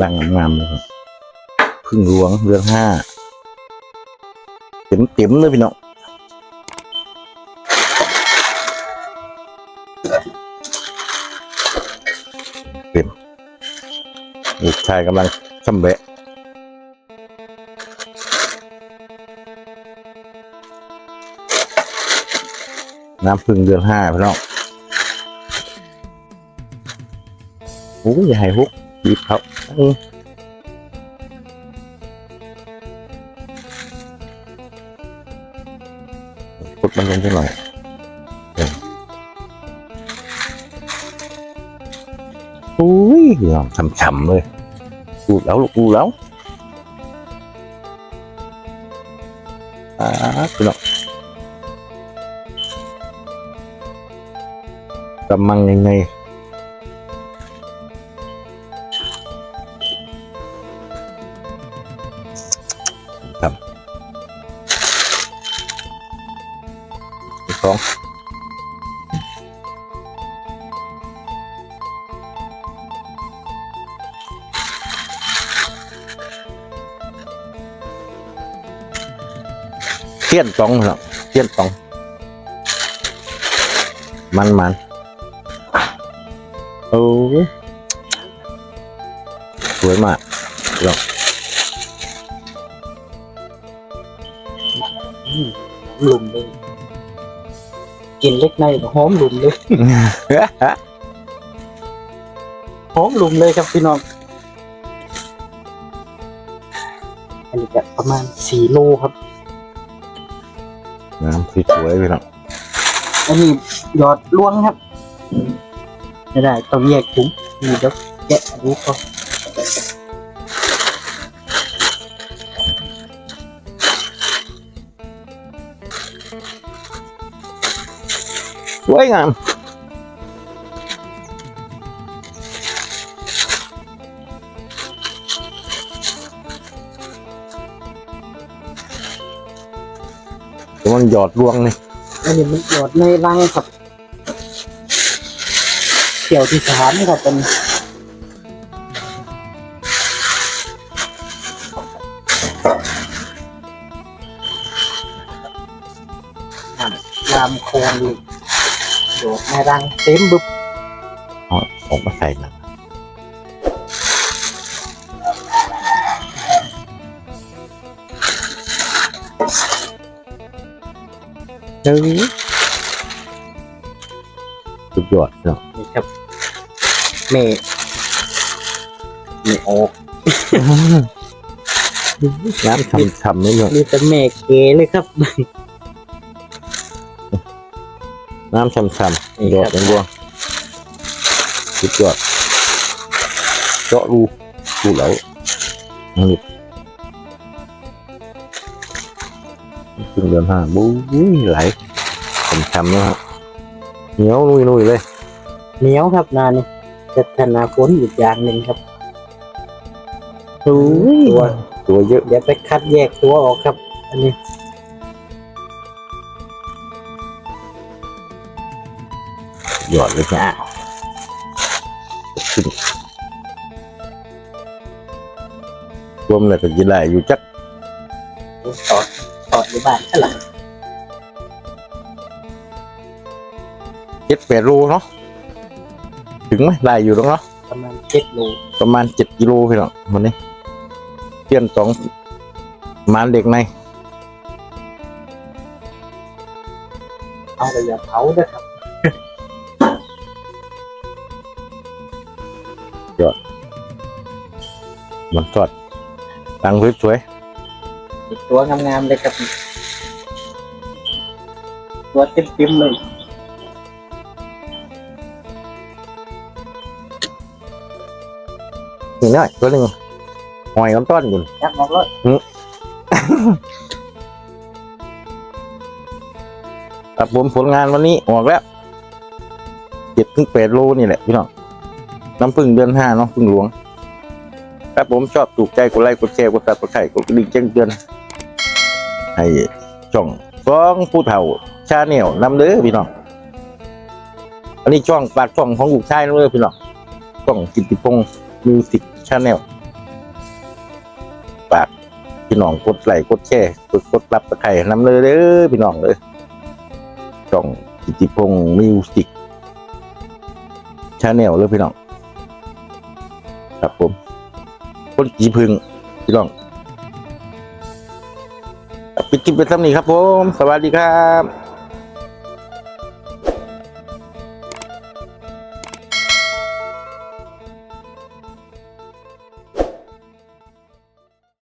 ร่างงามๆเลยครับพึ่งหลวงเรือนห้าเต็มเต็มเลยพี่น้องเต็มลูกชายกำลังชำเละน้ำพึ่งเดือนห้าพี่น้องโอ้ยอย่าให้ฮุกบีบเขาอืมกดมันล งไปหน่อยเออโอ้ยพี่น้องฉ่ำๆเลยดู ครับอีกสองเทียนสองเหรอเทียนสอง มันมันโอ้ยสวยมากเนา หลุมเลยกินเล็กในหอมหลุมเลยหอมหลุมเลยครับพี่น้อง อันนี้จะประมาณสี่โลครับ น้ำสวยๆพี่น้องอันนี้หยอดล่วงครับ ไม่ได้ต้องแยกถุงนี่เดี๋ยวแกะดูก่อน สวยงามกำลังหยอดรวงนี่อันนี้มันหยอดในรังครับเกี่ยวที่สามครับเป็น น้ำลามโคนเลยโดดในรังเต็มบึบเอาออกมาใส่นะเฮ้ยสุดยอดเนาะนี่ครับเมฆเมฆออกน้ำฉ่ำๆนี่เนาะมีแต่เมฆเกเลยครับ น้ำฉ่ำๆหยอดเป็นรวงสุดยอดเจาะรูรูแล้วนี่ขึ้นเดือนห้าบู๊ยไหลฉ่ำๆนะฮะเหนียวนุยๆเลยเหนียวครับนานี่จะธนาฝนอีกอย่างหนึ่งครับโอ้ยตัวตัวเยอะเดี๋ยวไปคัดแยกตัวออกครับ อันนี้ หยอดเลยจ้ะขึ้นรวมเลยก็ยินได้อยู่จักตอดตอดอยู่บ้านเท่าไหร่เจ็ดแปดโลเนาะถึงไหมได้อยู่ตรงเนาะประมาณเจ็ดโลประมาณเจ็ดกิโลพี่น้องวันนี้เทียนสองมานเด็กในเอาไปอย่าเผาด้วยครับ มันทอดตังสวยอีกตัวงามๆเลยครับ ตัวเต็มๆเลยๆนี่น้อยตัวหนึ่งหอยน้ำต้อนอยู่ยักมองเลยครับผมผลงานวันนี้ออกแล้วเจ็ดถึงแปดโลนี่แหละพี่น้อง น้ำพึ่งเดือนห้าเนาะพึ่งหลวง ถ้าผมชอบถูกใจกดไลค์กดแชร์กดซับกดไข่กดกรดิ้งแจ้งเตือนให้ช่องสองผู้เฒ่าชาเนลยวนำเด้อพี่น้อง อันนี้ช่องปากช่องของลูกชายนะเลยพี่น้องช่องกิติพงศ์มิวสิกชาแนลปากพี่น้องกดไลค์กดแชร์กดกดรับกดไข่นำเลยเด้อพี่น้องเลยช่องกิติพงศ์มิวสิกชาแนลเลยพี่น้อง ครับผมคนจีพึงพี่น้องปิดคลิปไปซ้ำนี้ครับผม สวัสดีครับ